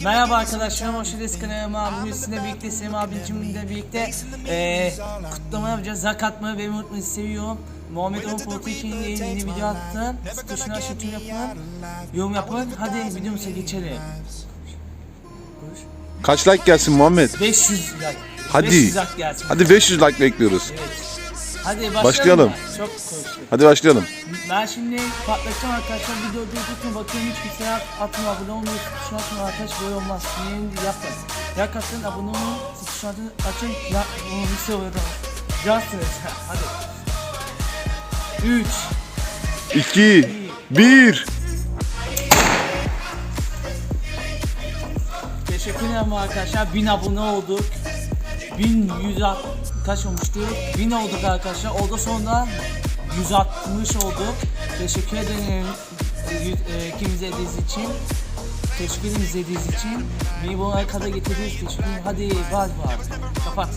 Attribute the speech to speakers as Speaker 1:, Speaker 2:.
Speaker 1: Merhaba arkadaşlar, hoş geldiniz kanalıma. Bugün sizinle birlikte, Selim abicimle birlikte eee kutlama yapacağız. Zakat mı? Benim unutmayı seviyorum. Muhammed Oğuz Politik yeni, yeni video attı. Tuşuna şutun yapın. Yorum yapın. Hadi videomuza geçelim.
Speaker 2: Kaç like gelsin Muhammed?
Speaker 1: 500 like.
Speaker 2: Hadi.
Speaker 1: 500 like gelsin.
Speaker 2: Hadi 500 like bekliyoruz.
Speaker 1: Evet. Hadi başlayalım.
Speaker 2: Başlayalım.
Speaker 1: mı? Çok konuştuk.
Speaker 2: Hadi başlayalım.
Speaker 1: Ben şimdi patlatacağım arkadaşlar. Videoyu durdurtun bakıyorum. Hiç kimse yap, atma abone olmuyor tuşuna atın arkadaş böyle olmaz. Yeni yapın Yak atın abone olun tuşuna atın açın. Ya bunu bir seviyorum Cansınız hadi. 3
Speaker 2: 2 1
Speaker 1: Teşekkür ederim arkadaşlar. 1000 abone olduk. 1100 kaç olmuştu? 1000 olduk arkadaşlar. Oldu sonra 160 olduk Teşekkür ederim yüz- e, izlediğiniz için. Teşekkür ederim izlediğiniz için. Beni bu kadar getirdiniz. Teşekkür ederim. Hadi bay bay. Kapat